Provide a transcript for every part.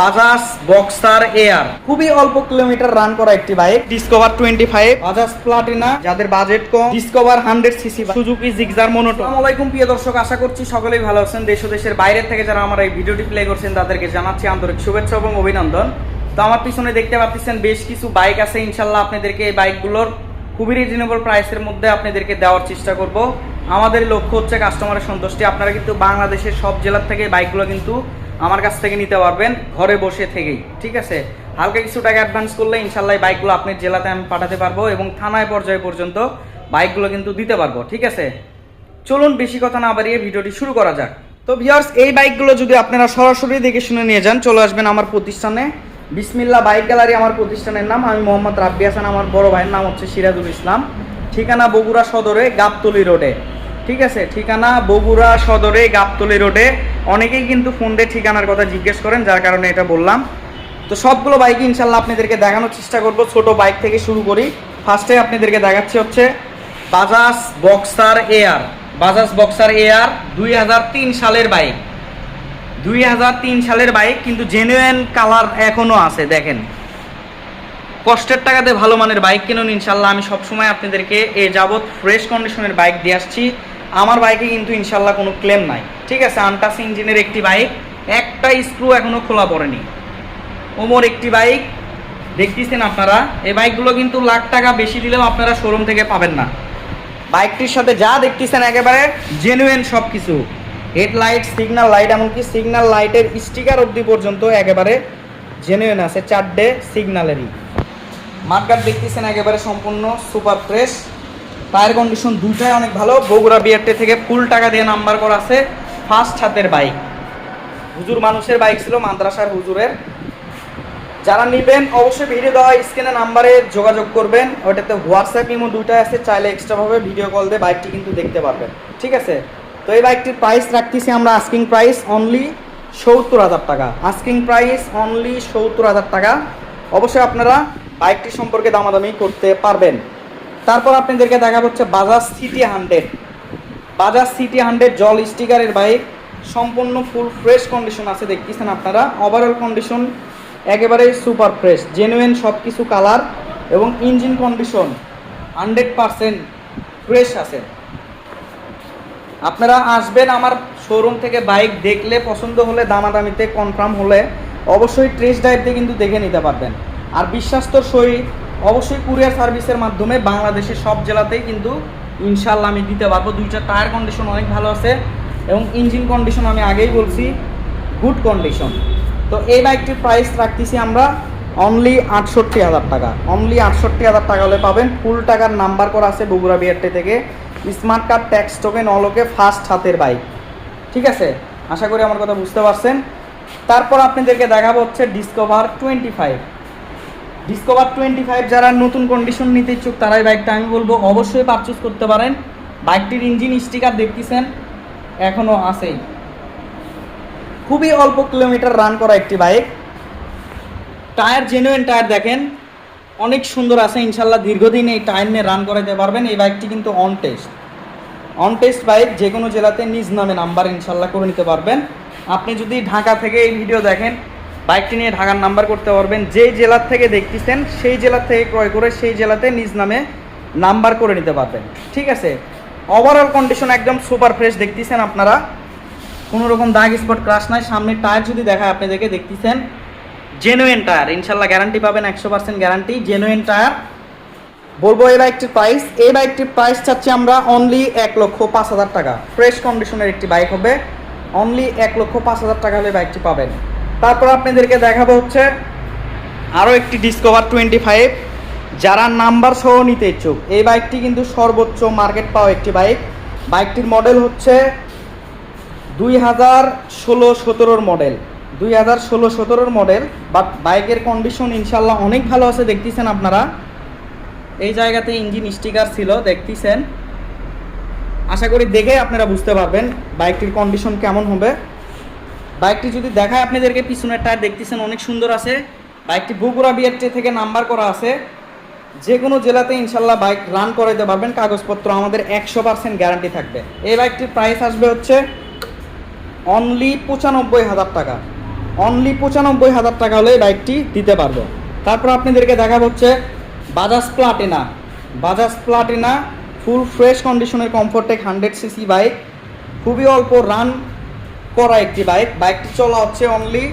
Bajaj Boxer air. খুবই অল্প kilometre run করা একটি bike Discover twenty five Bajaj Platina যাদের বাজেট কম। Discover hundred CC Suzuki Gixxer monotone আসসালামাইকুম প্রিয় দর্শক আশা করছি সকলেই ভালো আছেন। দেশ ও দেশের বাইরের থেকে যারা আমার এই ভিডিওটি প্লে করছেন তাদেরকে জানাচ্ছি আন্তরিক শুভেচ্ছা এবং অভিনন্দন। তো আমার পিছনে দেখতে পাচ্ছেন বেশ কিছু বাইক আছে। ইনশাল্লাহ আপনাদেরকে এই বাইকগুলোর খুবই রিজনেবল প্রাইসের মধ্যে আপনাদেরকে দেওয়ার চেষ্টা করব। আমাদের লক্ষ্য হচ্ছে কাস্টমারের সন্তুষ্টি। আপনারা কিন্তু বাংলাদেশের সব জেলার থেকে বাইকগুলো কিন্তু আমার কাছ থেকে নিতে পারবেন, ঘরে বসে থেকেই, ঠিক আছে? হালকা কিছু টাকা অ্যাডভান্স করলে ইনশাল্লাহ বাইকগুলো আপনার জেলাতে আমি পাঠাতে পারব এবং থানায় পর্যায়ে পর্যন্ত বাইকগুলো কিন্তু দিতে পারব, ঠিক আছে? চলুন বেশি কথা না বাড়িয়ে ভিডিওটি শুরু করা যাক। তো ভিউয়ার্স এই বাইকগুলো যদি আপনারা সরাসরি দেখে শুনে নিয়ে যান, চলে আসবেন আমার প্রতিষ্ঠানে। বিসমিল্লা বাইক গ্যালারি আমার প্রতিষ্ঠানের নাম, আমি মোহাম্মদ রাব্বি হাসান, আমার বড় ভাইয়ের নাম হচ্ছে সিরাজুল ইসলাম। ঠিকানা বগুড়া সদরে গাবতলি রোডে। ঠিক আছে, ঠিকানা বগুড়া সদরে গাবতলি রোডে। অনেকেই কিন্তু ফোন দিয়ে ঠিকানার কথা জিজ্ঞেস করেন, যার কারণে এটা বললাম। তো সবগুলো বাইক ইনশাল্লাহ আপনাদেরকে দেখানোর চেষ্টা করব, ছোট বাইক থেকে শুরু করি। ফার্স্টে আপনাদেরকে দেখাচ্ছি হচ্ছে Bajaj Boxer air Bajaj Boxer air দুই হাজার তিন সালের বাইক দুই হাজার তিন সালের বাইক কিন্তু জেনুয়েন কালার এখনও আছে, দেখেন। কষ্টের টাকাতে ভালো মানের বাইক কিনুন ইনশাল্লাহ। আমি সবসময় আপনাদেরকে এ যাবৎ ফ্রেশ কন্ডিশনের বাইক দিয়ে আসছি। আমার বাইকে কিন্তু ইনশাল্লাহ কোনো ক্লেম নাই। ঠিক আছে আনটাস ইঞ্জিনের একটি বাইক একটা স্ক্রু এখনও খোলা পড়েনি। ওমর একটি বাইক দেখতেছেন আপনারা? এই বাইকগুলো কিন্তু লাখ টাকা বেশি দিলেও আপনারা শোরুম থেকে পাবেন না। বাইকটির সাথে যা দেখতেছেন একেবারে জেনুয়েন সব কিছু হেডলাইট সিগনাল লাইট এমনকি সিগন্যাল লাইটের স্টিকার অবধি পর্যন্ত একেবারে জেনুইন আছে, চারটে সিগন্যালেরই মাঠঘাট দেখতেছেন একেবারে সম্পূর্ণ সুপার ফ্রেশ টায়ার কন্ডিশন দুটাই অনেক ভালো। বগুড়া বিআরটি থেকে ফুল টাকা দিয়ে নাম্বার করা আছে। ফার্স্ট হাতের বাইক হুজুর মানুষের বাইক ছিল, মাদ্রাসার হুজুরের। যারা নেবেন, অবশ্যই ভিডিও দেওয়া স্ক্রিনে নাম্বারে যোগাযোগ করবেন। ওটাতে হোয়াটসঅ্যাপ ইমো দুইটাই আছে। চাইলে এক্সট্রাভাবে ভিডিও কল দিয়ে বাইকটি কিন্তু দেখতে পারবেন। ঠিক আছে? তো এই বাইকটির প্রাইস রাখতেছি আমরা আস্কিং প্রাইস অনলি সত্তর হাজার টাকা। আস্কিং প্রাইস অনলি সত্তর হাজার টাকা। অবশ্যই আপনারা বাইকটি সম্পর্কে দামাদামি করতে পারবেন। তারপর আপনাদেরকে দেখা হচ্ছে Bajaj CT hundred Bajaj CT hundred জল স্টিকারের বাইক সম্পূর্ণ ফুল ফ্রেশ কন্ডিশন আছে, দেখতেছেন আপনারা। ওভারঅল কন্ডিশন একেবারে সুপার ফ্রেশ জেনুইন সব কিছু কালার এবং engine condition hundred percent fresh আছে। আপনারা আসবেন আমার শোরুম থেকে বাইক দেখলে, পছন্দ হলে, দামাদামিতে কনফার্ম হলে, অবশ্যই ট্রেস ড্রাইভতে কিন্তু দেখে নিতে পারবেন। আর বিশ্বাস্তর সহিত অবশ্যই কুরিয়ার সার্ভিসের মাধ্যমে বাংলাদেশের সব জেলাতেই কিন্তু ইনশাল্লাহ আমি দিতে পারব। দুইটা টায়ার কন্ডিশন অনেক ভালো আছে এবং ইঞ্জিন কন্ডিশন আমি আগেই বলছি গুড কন্ডিশন তো এই বাইকটির প্রাইস রাখতেছি আমরা অনলি আটষট্টি হাজার টাকা। অনলি আটষট্টি হাজার টাকা হলে পাবেন। ফুল টাকার নাম্বার করা আছে বগুড়া বিআরটি থেকে। স্মার্ট কার্ড ট্যাক্স টোকেন অলোকে ফার্স্ট হাতের বাইক ঠিক আছে? আশা করি আমার কথা বুঝতে পারছেন। তারপর আপনাদেরকে দেখাবো হচ্ছে Discover twenty five Discover twenty five যারা নতুন কন্ডিশন নিতে ইচ্ছুক, তারাই বাইকটা আমি বলব অবশ্যই পারচেস করতে পারেন। বাইকটির ইঞ্জিন স্টিকার দেখতেছেন এখনও আছেই। খুবই অল্প কিলোমিটার রান করা একটি বাইক টায়ার জেনুইন টায়ার দেখেন, অনেক সুন্দর আছে, ইনশাল্লাহ দীর্ঘদিন এই টায়ার নিয়ে রান করাতে পারবেন। এই বাইকটি কিন্তু on test on test bike যে কোনো জেলাতে নিজ নামে নাম্বার ইনশাল্লাহ করে নিতে পারবেন। আপনি যদি ঢাকা থেকে এই ভিডিও দেখেন বাইকটি নিয়ে ঢাকার নাম্বার করতে পারবেন। যেই জেলার থেকে দেখতেছেন, সেই জেলার থেকে ক্রয় করে সেই জেলাতে নিজ নামে নাম্বার করে নিতে পারবেন। ঠিক আছে? ওভারঅল কন্ডিশন একদম সুপার ফ্রেশ দেখতেছেন আপনারা। কোনো রকম দাগ স্পট ক্রাশ নাই। সামনের টায়ার যদি দেখায় আপনাদেরকে দেখতেছেন। জেনুইন টায়ার ইনশাল্লাহ গ্যারান্টি পাবেন, একশো পার্সেন্ট গ্যারান্টি জেনুইন টায়ার বলব এই বাইকটির প্রাইস এই বাইকটির প্রাইস চাচ্ছি আমরা অনলি এক লক্ষ পাঁচ হাজার টাকা। ফ্রেশ কন্ডিশনের একটি বাইক হবে। অনলি এক লক্ষ পাঁচ হাজার টাকা হলে বাইকটি পাবেন। তারপর আপনাদেরকে দেখাবো হচ্ছে আরও একটি ডিসকভার টোয়েন্টি ফাইভ যারা নাম্বার সহ নিতে ইচ্ছুক, এই বাইকটি কিন্তু সর্বোচ্চ মার্কেট পাওয়া একটি বাইক। বাইকটির মডেল হচ্ছে দুই হাজার ষোলো সতেরোর মডেল। দুই হাজার ষোলো সতেরোর মডেল, বাট বাইকের কন্ডিশন ইনশাল্লাহ অনেক ভালো আছে, দেখতেছেন আপনারা। এই জায়গাতে ইঞ্জিন স্টিকার ছিল, দেখতেছেন। আশা করি দেখে আপনারা বুঝতে পারবেন বাইকটির কন্ডিশন কেমন হবে। বাইকটি যদি দেখায় আপনাদেরকে, পিছনের টায়ার দেখতেছেন অনেক সুন্দর আছে। বাইকটি বগুড়া বিআরটি থেকে নাম্বার করা আছে। যে কোনো জেলাতে ইনশাল্লাহ বাইক রান করাইতে পারবেন। কাগজপত্র আমাদের একশো পার্সেন্ট গ্যারান্টি থাকবে। এই বাইকটির প্রাইস আসবে হচ্ছে অনলি পঁচানব্বই হাজার টাকা। অনলি পঁচানব্বই হাজার টাকা হলে এই বাইকটি দিতে পারব। তারপর আপনাদেরকে দেখা হচ্ছে Bajaj Platina Bajaj Platina full fresh কন্ডিশনের কমফোর্টেক হান্ড্রেড সিসি বাইক খুবই অল্প রান করা একটি বাইক। বাইকটি চলা হচ্ছে অনলি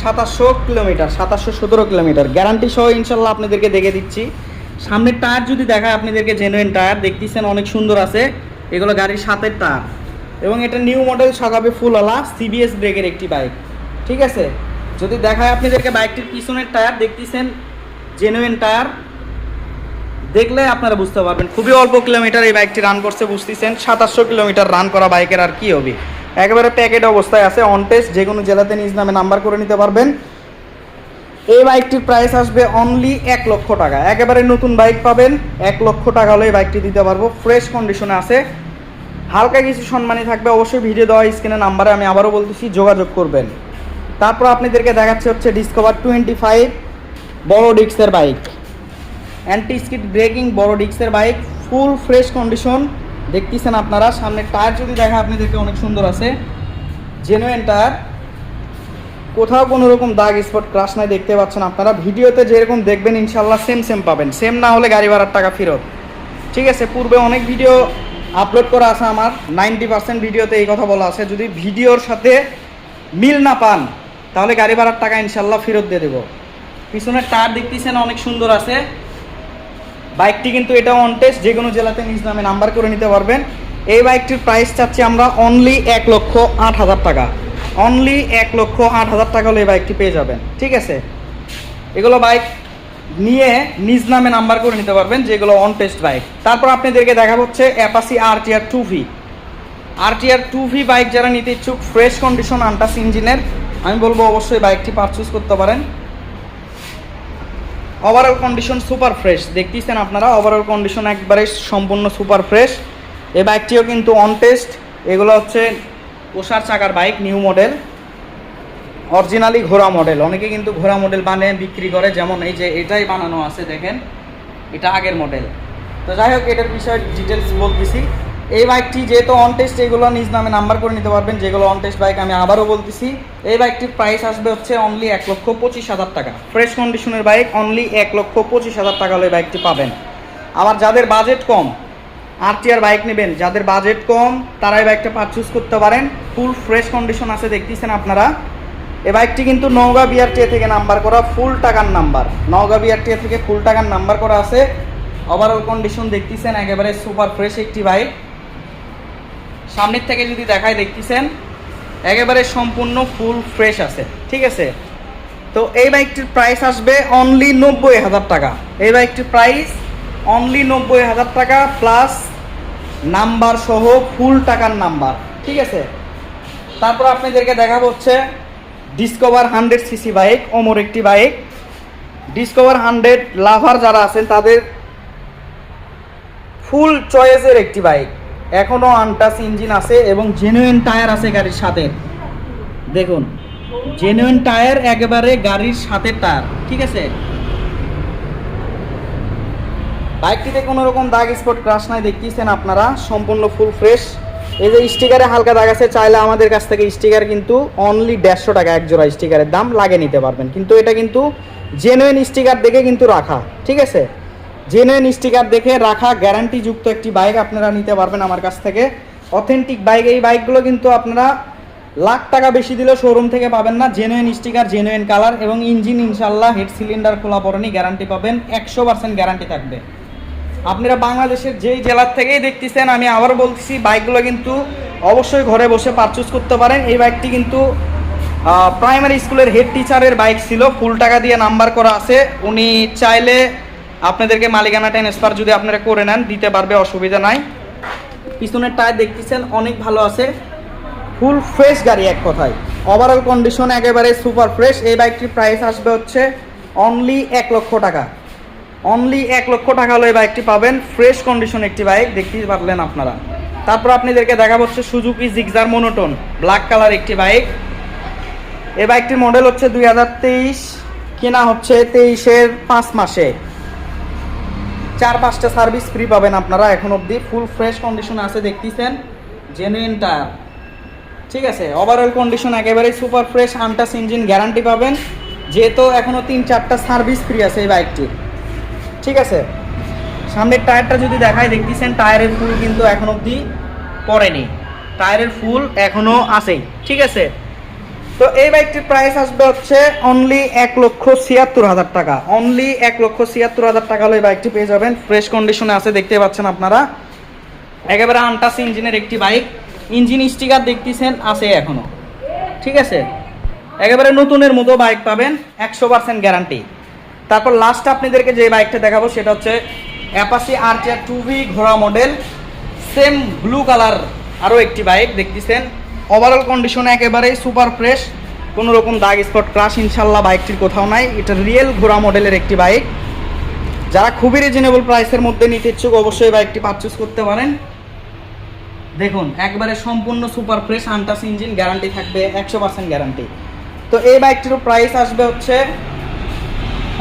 সাতাশশো কিলোমিটার, সাতাশশো সতেরো কিলোমিটার। গ্যারান্টি সহ ইনশাল্লাহ আপনাদেরকে দেখে দিচ্ছি। সামনের টায়ার যদি দেখায়, আপনাদেরকে জেনুইন টায়ার দেখতেছেন অনেক সুন্দর আছে। এগুলো গাড়ির সাতের টায়ার এবং এটা নিউ মডেল সাজাবে ফুলওয়ালা সিবিএস ব্রেকের একটি বাইক। ঠিক আছে? যদি দেখায় আপনাদেরকে বাইকটির পিছনের টায়ার দেখতেছেন জেনুইন টায়ার দেখলে আপনারা বুঝতে পারবেন। খুবই অল্প কিলোমিটার এই বাইকটি রান করছে, বুঝতেছেন। সাতাশশো কিলোমিটার রান করা বাইকের আর কি হবে? একেবারে প্যাকেট অবস্থায় আছে অন যে কোনো জেলাতে নিজ নামে নাম্বার করে নিতে পারবেন। এই বাইকটির প্রাইস আসবে অনলি এক লক্ষ টাকা। একেবারে নতুন বাইক পাবেন, এক লক্ষ টাকা হলে এই বাইকটি দিতে পারব। ফ্রেশ কন্ডিশনে আছে। হালকা কিছু সম্মানী থাকবে, অবশ্যই ভিডিও দেওয়া স্ক্রিনে নাম্বারে আমি আবারও বলতেছি, যোগাযোগ করবেন। তারপর আপনাদেরকে দেখাচ্ছে হচ্ছে ডিসকভার টোয়েন্টি ফাইভ বড় ডিক্সের বাইক। অ্যান্টি স্কিড ব্রেকিং বড় ডিক্সের বাইক ফুল ফ্রেশ কন্ডিশন দেখতেছেন আপনারা, সামনে টায়ার যদি দেখা আপনাদেরকে অনেক সুন্দর আছে। Genuine tyre. কোথাও কোনো রকম দাগ স্পট ক্রাশ নাই, দেখতে পাচ্ছেন আপনারা। ভিডিওতে যেরকম দেখবেন ইনশাল্লাহ সেম সেম পাবেন। সেম না হলে গাড়ি ভাড়ার টাকা ফেরত। ঠিক আছে, পূর্বে অনেক ভিডিও আপলোড করা আছে আমার। নাইনটি পার্সেন্ট ভিডিওতে এই কথা বলা আছে। যদি ভিডিওর সাথে মিল না পান, তাহলে গাড়ি ভাড়ার টাকা ইনশাল্লাহ ফেরত দিয়ে দেবো। পিছনের টায়ার দেখতেছেন, অনেক সুন্দর আছে। বাইকটি কিন্তু এটা অন টেস্ট যে কোনো জেলাতে নিজ নামে নাম্বার করে নিতে পারবেন। এই বাইকটির প্রাইস চাচ্ছি আমরা অনলি এক লক্ষ আট হাজার টাকা। অনলি এক লক্ষ আট হাজার টাকা হলে এই বাইকটি পেয়ে যাবেন, ঠিক আছে? এগুলো বাইক নিয়ে নিজ নামে নাম্বার করে নিতে পারবেন, যেগুলো অন টেস্ট বাইক। তারপর আপনাদেরকে দেখা হচ্ছে Apache R TR two V R TR two V bike যারা নিতে ইচ্ছুক ফ্রেশ কন্ডিশন আন্টাস ইঞ্জিনের আমি বলব অবশ্যই বাইকটি পারচেস করতে পারেন। ওভারঅল কন্ডিশন সুপার ফ্রেশ দেখতেছেন আপনারা ওভারঅল কন্ডিশন একবারে সম্পূর্ণ সুপার ফ্রেশ এই বাইকটিও কিন্তু অন টেস্ট এগুলো হচ্ছে ওষার চাকার বাইক নিউ মডেল অরিজিনালি ঘোড়া মডেল অনেকে কিন্তু ঘোড়া মডেল বানিয়ে বিক্রি করে, যেমন এই যে এটাই বানানো আছে, দেখেন। এটা আগের মডেল তো যাই হোক, এটার বিষয়ে ডিটেলস বলতেছি। এই বাইকটি যেহেতু অন টেস্ট এগুলো নিজ নামে নাম্বার করে নিতে পারবেন, যেগুলো অন টেস্ট বাইক আমি আবারও বলতেছি। এই বাইকটির প্রাইস আসবে হচ্ছে অনলি এক লক্ষ পঁচিশ হাজার টাকা। ফ্রেশ কন্ডিশনের বাইক অনলি এক লক্ষ পঁচিশ হাজার টাকা হলে বাইকটি পাবেন। আবার যাদের বাজেট কম আর টিআর বাইক নেবেন, যাদের বাজেট কম তারা এই বাইকটা পারচুজ করতে পারেন। ফুল ফ্রেশ কন্ডিশন আছে, দেখতেছেন আপনারা। এই বাইকটি কিন্তু নওগাঁ বিআরটিএ থেকে নাম্বার করা ফুল টাকার নাম্বার নওগাঁ বিআরটিএ থেকে ফুল টাকার নাম্বার করা আছে। ওভারঅল কন্ডিশন দেখতেছেন, একেবারে সুপার ফ্রেশ একটি বাইক সামনের থেকে যদি দেখায় দেখতেছেন, একেবারে সম্পূর্ণ ফুল ফ্রেশ আছে, ঠিক আছে? তো এই বাইকটির প্রাইস আসবে অনলি নব্বই হাজার টাকা। এই বাইকটির প্রাইস অনলি নব্বই হাজার টাকা প্লাস নাম্বার সহ ফুল টাকার নাম্বার ঠিক আছে? তারপর আপনাদেরকে দেখাবো হচ্ছে ডিসকভার হান্ড্রেড সিসি বাইক অমর একটি বাইক ডিসকভার হান্ড্রেড লাভার যারা আছেন, তাদের ফুল চয়েসের একটি বাইক এখনও আনটাস ইঞ্জিন আছে এবং জেনুইন টায়ার আছে গাড়ির সাথে। দেখুন জেনুইন টায়ার একেবারে গাড়ির সাথে টায়ার ঠিক আছে? বাইকটিতে কোনো রকম দাগ স্পট ক্রাশ নাই দেখতেছেন আপনারা, সম্পূর্ণ ফুল ফ্রেশ এই যে স্টিকারে হালকা দাগ আছে, চাইলে আমাদের কাছ থেকে স্টিকার কিন্তু অনলি দেড়শো টাকা এক জোড়া স্টিকারের দাম লাগিয়ে নিতে পারবেন। কিন্তু এটা কিন্তু জেনুইন স্টিকার দেখে কিন্তু রাখা, ঠিক আছে? জেনুইন স্টিকার দেখে রাখা গ্যারান্টিযুক্ত একটি বাইক আপনারা নিতে পারবেন আমার কাছ থেকে। অথেন্টিক বাইক, এই বাইকগুলো কিন্তু আপনারা লাখ টাকা বেশি দিলেও শোরুম থেকে পাবেন না। জেনুইন স্টিকার জেনুইন কালার এবং ইঞ্জিন ইনশাল্লাহ হেড সিলিন্ডার খোলা পড়েনি গ্যারান্টি পাবেন, একশো পার্সেন্ট গ্যারান্টি থাকবে। আপনারা বাংলাদেশের যেই জেলার থেকেই দেখতেছেন, আমি আবার বলতেছি বাইকগুলো কিন্তু অবশ্যই ঘরে বসে পারচেস করতে পারেন। এই বাইকটি কিন্তু প্রাইমারি স্কুলের হেড টিচারের বাইক ছিল। ফুল টাকা দিয়ে নাম্বার করা আছে। উনি চাইলে আপনাদেরকে মালিকানা ট্রান্সফার যদি আপনারা করে নেন, দিতে পারবে, অসুবিধা নাই। পিছনের টায়ার দেখতেছেন, অনেক ভালো আছে। ফুল ফ্রেশ গাড়ি এক কথায়। ওভারঅল কন্ডিশন একেবারে সুপার ফ্রেশ এই বাইকটির প্রাইস আসবে হচ্ছে অনলি এক লক্ষ টাকা। অনলি এক লক্ষ টাকা হলে এই বাইকটি পাবেন। ফ্রেশ কন্ডিশন একটি বাইক, দেখতেই পারলেন আপনারা। তারপর আপনাদেরকে দেখা হচ্ছে Suzuki Gixxer monotone black colour একটি বাইক। এই বাইকটির মডেল হচ্ছে দুই হাজার তেইশ, কেনা হচ্ছে তেইশের পাঁচ মাসে। চার পাঁচটা সার্ভিস ফ্রি পাবেন আপনারা এখন অবধি। ফুল ফ্রেশ কন্ডিশনে আছে, দেখতেছেন? জেনুইন টায়ার ঠিক আছে? ওভারঅল কন্ডিশন একেবারে super fresh untouched engine guarantee পাবেন। যেহেতু এখনও তিন চারটা সার্ভিস ফ্রি আছে এই বাইকটির ঠিক আছে? সামনের টায়ারটা যদি দেখায় দেখতেছেন টায়ারের ফুল কিন্তু এখন অবধি পড়েনি। টায়ারের ফুল এখনও আছেই। ঠিক আছে? তো এই বাইকটির প্রাইস আসবে হচ্ছে অনলি এক লক্ষ ছিয়াত্তর হাজার টাকা। অনলি এক লক্ষ ছিয়াত্তর হাজার টাকা হলে এই বাইকটি পেয়ে যাবেন। ফ্রেশ কন্ডিশনে আছে, দেখতে পাচ্ছেন আপনারা। একেবারে আনটাস ইঞ্জিনের একটি বাইক ইঞ্জিন স্টিকার দেখতেছেন, আছে এখনও। ঠিক আছে? একেবারে নতুনের মতো বাইক পাবেন, একশো পার্সেন্ট গ্যারান্টি তারপর লাস্ট আপনাদেরকে যে বাইকটা দেখাবো, সেটা হচ্ছে Apache R TR two V ঘোড়া মডেল সেম ব্লু কালার আরও একটি বাইক দেখতেছেন? ওভারঅল কন্ডিশন একেবারেই সুপার ফ্রেশ কোনো রকম দাগ স্পট ক্রাশ ইনশাল্লাহ বাইকটির কোথাও নাই। এটা রিয়েল ঘোড়া মডেলের একটি বাইক যারা খুবই রিজনেবল প্রাইসের মধ্যে নিতে ইচ্ছুক অবশ্যই বাইকটি পারচেস করতে পারেন। দেখুন একবারে সম্পূর্ণ super fresh untouched engine guarantee থাকবে একশো পার্সেন্ট গ্যারান্টি তো এই বাইকটিরও প্রাইস আসবে হচ্ছে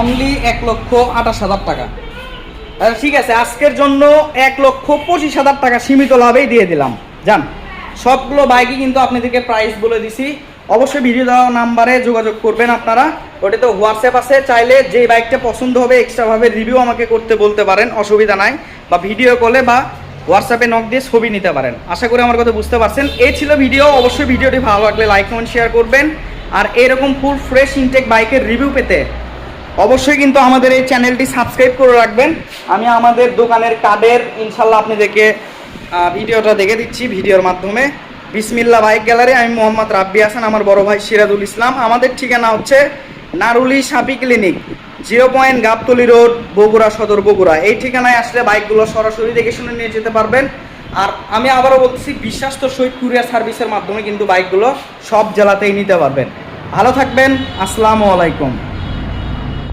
অনলি এক লক্ষ আঠাশ হাজার টাকা। আচ্ছা, ঠিক আছে আজকের জন্য এক লক্ষ পঁচিশ হাজার টাকা সীমিত লাভেই দিয়ে দিলাম। যান। সবগুলো বাইকই কিন্তু আপনাদেরকে প্রাইস বলে দিছি। অবশ্যই ভিডিও দেওয়া নাম্বারে যোগাযোগ করবেন আপনারা। ওটা তো হোয়াটসঅ্যাপ আছে, চাইলে যে বাইকটা পছন্দ হবে এক্সট্রাভাবে রিভিউ আমাকে করতে বলতে পারেন, অসুবিধা নাই। বা ভিডিও কলে বা হোয়াটসঅ্যাপে নক দিয়ে ছবি নিতে পারেন। আশা করি আমার কথা বুঝতে পারছেন। এই ছিল ভিডিও অবশ্যই ভিডিওটি ভালো লাগলে লাইক কমেন্ট শেয়ার করবেন। আর এরকম ফুল ফ্রেশ ইনটেক বাইকের রিভিউ পেতে অবশ্যই কিন্তু আমাদের এই চ্যানেলটি সাবস্ক্রাইব করে রাখবেন। আমি আমাদের দোকানের কার্ডের ইনশাল্লাহ আপনাদেরকে ভিডিওটা দেখে দিচ্ছি, ভিডিওর মাধ্যমে। বিসমিল্লা বাইক গ্যালারি, আমি মোহাম্মদ রাব্বি হাসান, আমার বড় ভাই সিরাজুল ইসলাম। আমাদের ঠিকানা হচ্ছে Naruli সাপি clinic, zero point Gabtali road, Bogura Sadar Bogura. এই ঠিকানায় আসলে বাইকগুলো সরাসরি দেখে শুনে নিয়ে যেতে পারবেন। আর আমি আবারও বলছি বিশ্বাস্ত সহিত কুরিয়ার সার্ভিসের মাধ্যমে কিন্তু বাইকগুলো সব জেলাতেই নিতে পারবেন। ভালো থাকবেন, আসসালামু আলাইকুম।